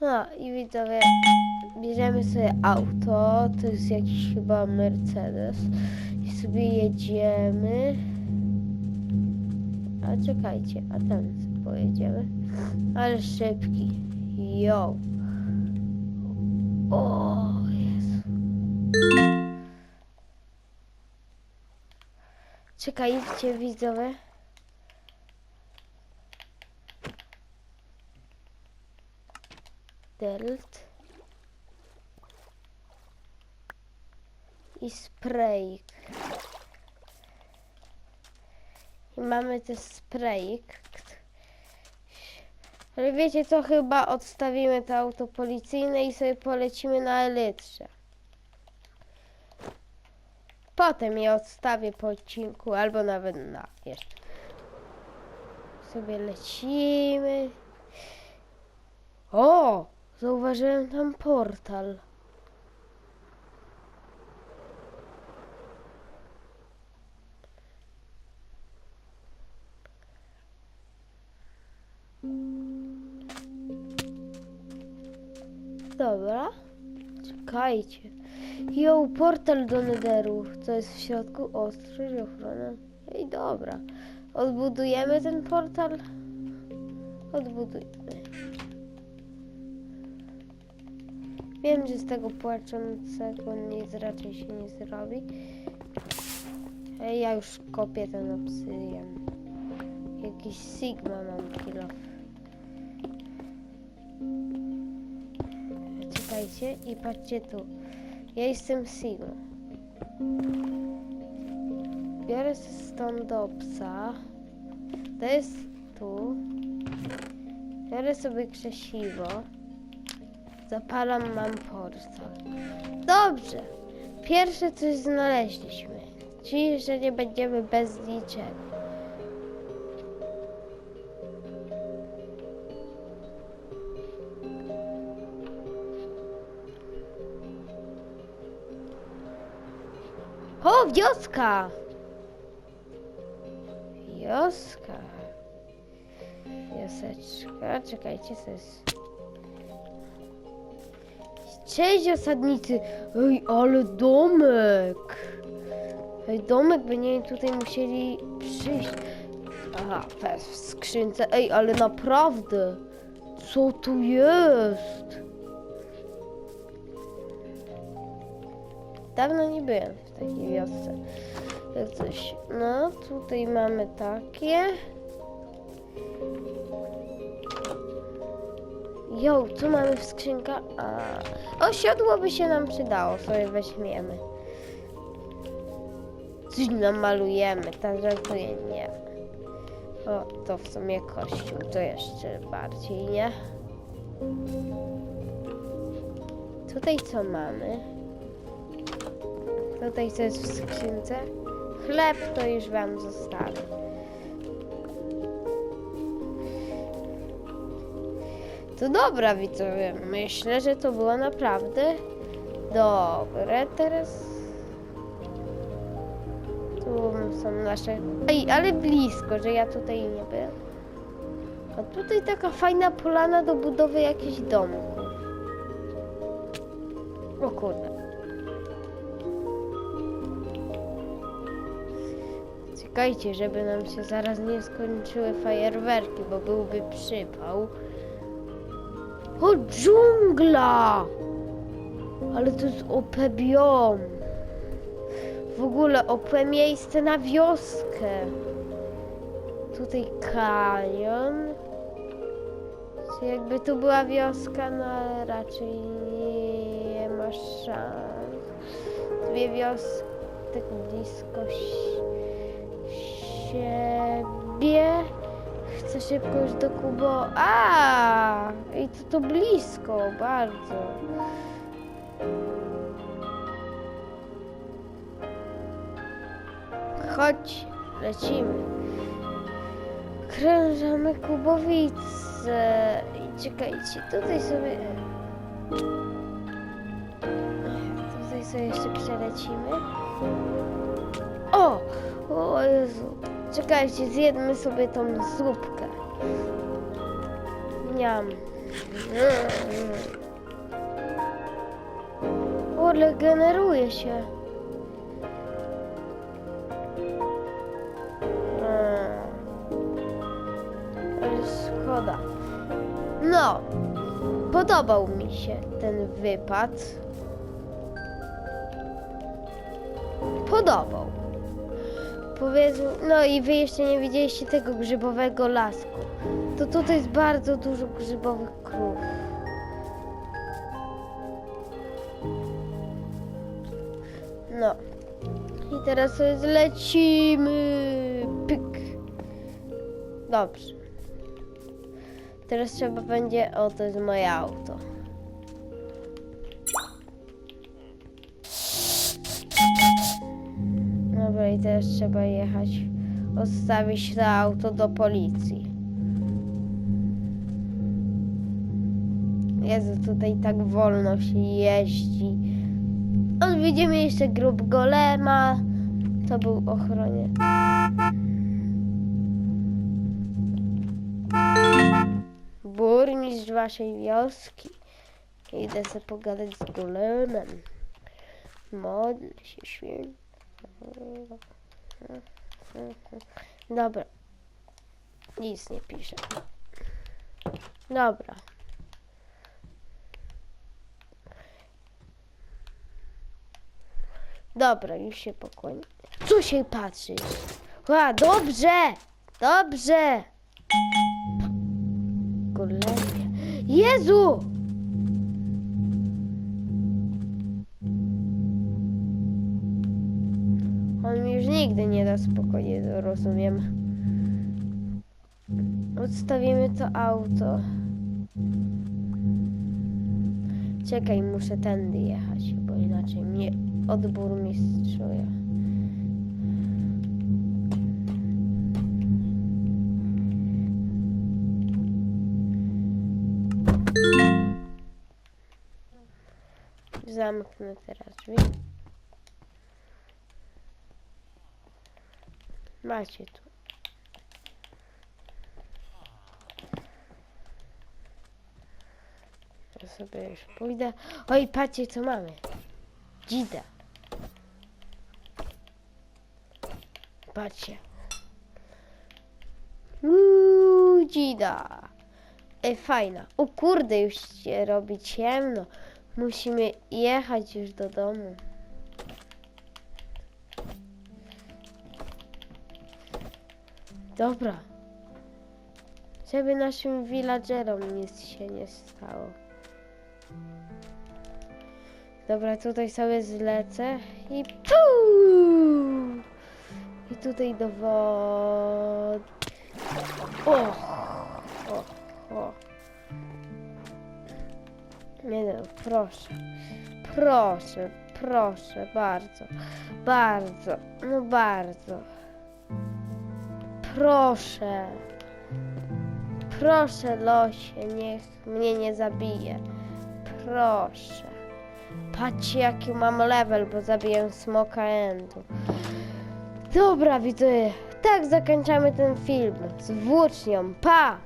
No i widzowie, bierzemy sobie auto, to jest jakiś chyba Mercedes i sobie jedziemy. A czekajcie, a sobie pojedziemy. Ale szybki. Yo. O Jezu. Czekajcie widzowie. Delt. I sprayik. I mamy też sprayik. Ale wiecie co, chyba odstawimy to auto policyjne i sobie polecimy na elytrze. Potem je odstawię po odcinku, albo nawet na jeszcze. Sobie lecimy. O! Zauważyłem tam portal. Dobra. Czekajcie. Jo, portal do Netheru. Co jest w środku? Ostrość, ochrona. Ej, dobra. Odbudujemy ten portal? Odbudujemy. Wiem, że z tego płaczącego nic raczej się nie zrobi. Ej, ja już kopię ten obsydian. Jakiś Sigma mam kilo. Czekajcie i patrzcie tu. Ja jestem Sigma. Biorę stąd do psa. To jest tu. Biorę sobie krzesiwo. Zapalam, mam portal. Dobrze. Pierwsze coś znaleźliśmy. Czyli, że nie będziemy bez niczego. O, wioska! Wioska. Wioseczka. Czekajcie, co jest... Cześć osadnicy! Ej, ale domek! Ej, domek będziemy tutaj musieli przyjść. Aha, w skrzynce. Ej, ale naprawdę! Co tu jest? Dawno nie byłem w takiej wiosce. Coś. No, tutaj mamy takie. Jo, co mamy w skrzynka? A, o, siodło by się nam przydało, sobie weźmiemy. Coś namalujemy, tak żartuję, nie. O, to w sumie kościół, to jeszcze bardziej, nie? Tutaj co mamy? Tutaj co jest w skrzynce? Chleb to już wam zostawię. To dobra widzowie, myślę, że to było naprawdę dobre. Teraz tu są nasze... Ej, ale blisko, że ja tutaj nie byłem. A tutaj taka fajna polana do budowy jakichś domków. O kurde. Czekajcie, żeby nam się zaraz nie skończyły fajerwerki, bo byłby przypał. O, dżungla! Ale to jest OP. W ogóle OP miejsce na wioskę. Tutaj kanion. Jakby tu była wioska, no ale raczej nie ma szans. Dwie wioski tak blisko si- siebie. Chcę szybko już do Kubo. A! I to, to blisko, bardzo. Chodź, lecimy. Krężamy Kubowice. I czekajcie, tutaj sobie... Tutaj sobie jeszcze przelecimy. O! O Jezu. Czekajcie, zjedzmy sobie tą zupkę. Niam. Ale generuje się. Ale szkoda. No, podobał mi się ten wypad. Podobał. Powiedzmy, no i wy jeszcze nie widzieliście tego grzybowego lasku. To tutaj jest bardzo dużo grzybowych krów. No. I teraz sobie zlecimy. Pyk. Dobrze. Teraz trzeba będzie. O, to jest moje auto. Teraz trzeba jechać. Odstawić to auto do policji. Jezu, tutaj tak wolno się jeździ. Odwiedzimy jeszcze grup Golema. To był ochroniarz. Burmistrz waszej wioski. Idę sobie pogadać z Golemem. Modlę się święty. Dobra. Nic nie piszę. Dobra. Dobra, już się pokłonię. Co się patrzysz? A, dobrze! Dobrze! Golemie. Jezu! On mi już nigdy nie da spokoju, rozumiem. Odstawimy to auto. Czekaj, muszę tędy jechać, bo inaczej mnie od burmistrzuje. Zamknę teraz drzwi. Macie tu. Ja sobie już pójdę. Oj, patrzcie co mamy. Dzida. Patrzcie. Uuu, dzida. Ej, fajna. O kurde, już się robi ciemno. Musimy jechać już do domu. Dobra. Żeby naszym villagerom nic się nie stało. Dobra, tutaj sobie zlecę i puu! I tutaj do wody. O! O! O! Nie no, proszę. Proszę, proszę, bardzo. Bardzo, no bardzo. Proszę. Proszę, losie, niech mnie nie zabije. Proszę. Patrzcie, jaki mam level, bo zabiję smoka endu. Dobra, widzowie. Tak zakończamy ten film. Z włócznią. Pa!